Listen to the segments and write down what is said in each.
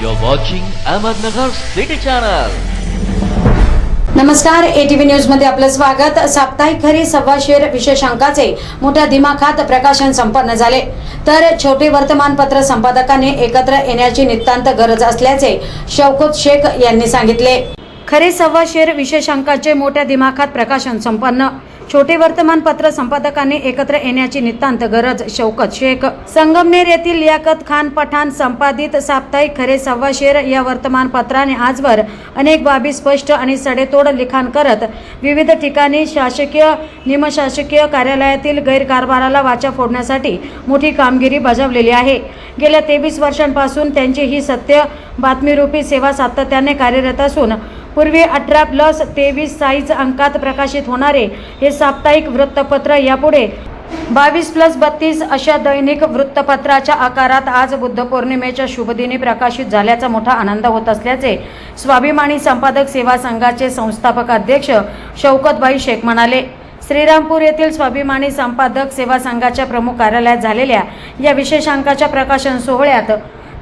You're watching Ahmednagar City Channel. नमस्कार ATV न्यूजमध्ये आपलं स्वागत. साप्ताहिक खरी सव्वा शेर मोठ्या दिमाखात प्रकाशन संपन्न झाले. तर छोटे वर्तमानपत्र संपादकांनी एकत्र येण्याची नितांत गरज असल्याचे शौकत शेख यांनी सांगितले. खरे सव्वाशेर विशेषांकाचे मोठ्या दिमाखात प्रकाशन संपन्न. छोटे वर्तमानपत्र संपादकांनी एकत्र येण्याची नितांत गरज शौकत शेख. संगमनेर येथील लियाकत खान पठाण संपादित साप्ताहिक खरे सव्वा शेर या वर्तमानपत्राने आजवर अनेक बाबी स्पष्ट आणि सडेतोड लिखाण करत विविध ठिकाणी शासकीय निमशासकीय कार्यालयातील गैरकारभाराला वाचा फोडण्यासाठी मोठी कामगिरी बजावलेली आहे. गेल्या तेवीस वर्षांपासून त्यांची ही सत्य बातमीरूपी सेवा सातत्याने कार्यरत असून पूर्वी अठरा प्लस तेवीस साईज अंकात प्रकाशित होणारे हे साप्ताहिक वृत्तपत्र यापुढे. बावीस प्लस बत्तीस अशा दैनिक वृत्तपत्राच्या आकारात आज बुद्ध पौर्णिमेच्या शुभदिनी प्रकाशित झाल्याचा मोठा आनंद होत असल्याचे स्वाभिमानी संपादक सेवा संघाचे संस्थापक अध्यक्ष शौकतभाई शेख म्हणाले. श्रीरामपूर येथील स्वाभिमानी संपादक सेवा संघाच्या प्रमुख कार्यालयात झालेल्या या विशेषांकाच्या प्रकाशन सोहळ्यात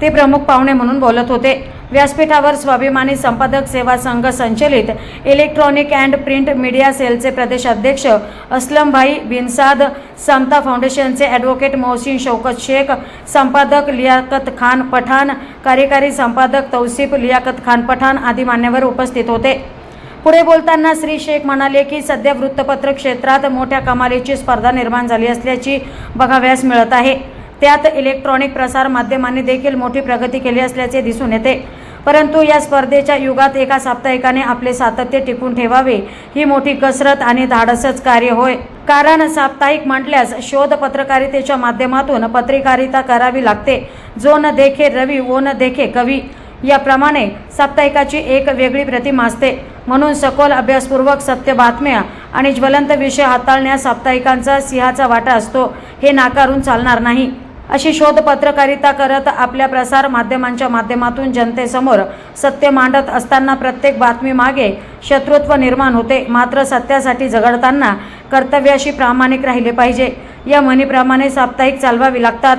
ते प्रमुख पाहुणे म्हणून बोलत होते. व्यासपीठावर स्वाभिमानी संपादक सेवा संघ संचलित इलेक्ट्रॉनिक अँड प्रिंट मीडिया सेलचे प्रदेश अध्यक्ष असलमभाई बिनसाद समता फाउंडेशनचे ॲडव्होकेट मोहसिन शौकत शेख संपादक लियाकत खान पठाण कार्यकारी संपादक तौसिफ लियाकत खान पठाण आदी मान्यवर उपस्थित होते. पुढे बोलताना श्री शेख म्हणाले की सध्या वृत्तपत्र क्षेत्रात मोठ्या कमालीची स्पर्धा निर्माण झाली असल्याची बघाव्यास मिळत आहे. त्यात इलेक्ट्रॉनिक प्रसार माध्यमांनी देखील मोठी प्रगती केली असल्याचे दिसून येते. परंतु या स्पर्धेच्या युगात एका साप्ताहिकाने आपले सातत्य टिकून ठेवावे. ही मोठी कसरत आणि धाडसच कार्य होय. कारण साप्ताहिक म्हटल्यास शोध पत्रकारितेच्या माध्यमातून पत्रकारिता करावी लागते. जो न देखे रवी वो न देखे कवी. याप्रमाणे साप्ताहिकाची एक वेगळी प्रतिमा असते. म्हणून सखोल अभ्यासपूर्वक सत्य बातम्या आणि ज्वलंत विषय हाताळण्यास साप्ताहिकांचा सिंहाचा वाटा असतो. हे नाकारून चालणार नाही. अशी शोध पत्रकारिता करत आपल्या प्रसार माध्यमांच्या माध्यमातून जनतेसमोर सत्य मांडत असताना प्रत्येक बातमी मागे शत्रुत्व निर्माण होते. मात्र सत्यासाठी झगडताना कर्तव्याशी प्रामाणिक राहिले पाहिजे. या म्हणीप्रमाणे साप्ताहिक चालवावी लागतात.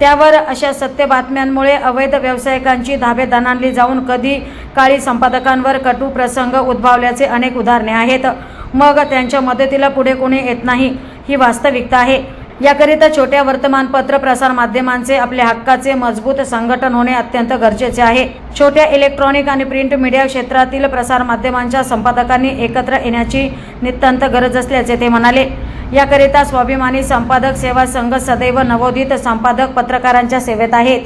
त्यावर अशा सत्य बातम्यांमुळे अवैध व्यावसायिकांची धाबे दणाणली जाऊन कधी काळी संपादकांवर कटू प्रसंग उद्भवल्याचे अनेक उदाहरणे आहेत. मग त्यांच्या मदतीला पुढे कोणी येत नाही ही वास्तविकता आहे. याकरिता छोट्या वर्तमानपत्र प्रसार माध्यमांचे आपल्या हक्काचे मजबूत संघटन होणे अत्यंत गरजेचे आहे. छोट्या इलेक्ट्रॉनिक आणि प्रिंट मीडिया क्षेत्रातील प्रसार माध्यमांच्या संपादकांनी एकत्र येण्याची नितांत गरज असल्याचे ते म्हणाले. याकरिता स्वाभिमानी संपादक सेवा संघ सदैव नवोदित संपादक पत्रकारांच्या सेवेत आहेत.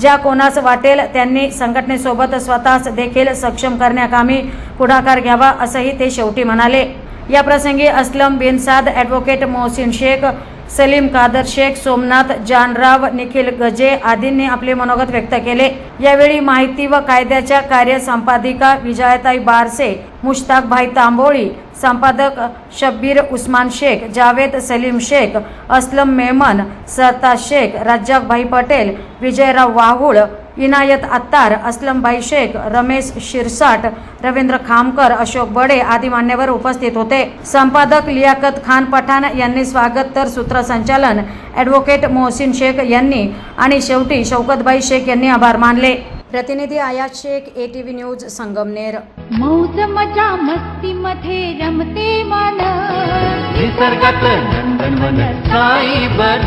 ज्या कोणास वाटेल त्यांनी संघटनेसोबत स्वतःच देखील सक्षम करण्याकामी पुढाकार घ्यावा असंही ते शेवटी म्हणाले. या प्रसंगी असलम बिनसाद ॲडव्होकेट मोहसिन शेख सलीम कादर शेख सोमनाथ जानराव निखिल गजे आदींनी आपले मनोगत व्यक्त केले. यावेळी माहिती व कायद्याच्या कार्य संपादिका विजयाताई बारसे मुश्ताक भाई तांबोळी संपादक शब्बीर उस्मान शेख जावेद सलीम शेख असलम मेमन सरताज शेख रज्जाक भाई पटेल विजयराव वाहुळ इनायत अत्तार असलमभाई शेख रमेश शिरसाट रवींद्र खामकर अशोक बडे आदी मान्यवर उपस्थित होते. संपादक लियाकत खान पठाण यांनी स्वागत तर सूत्रसंचालन ॲडव्होकेट मोहसिन शेख यांनी आणि शेवटी शौकतबाई शेख यांनी आभार मानले. प्रतिनिधी आयात शेख एटीव्ही न्यूज संगमनेर. मौज मजा मस्ती मध्ये रमते मन निसर्गात नंदनवन साई बन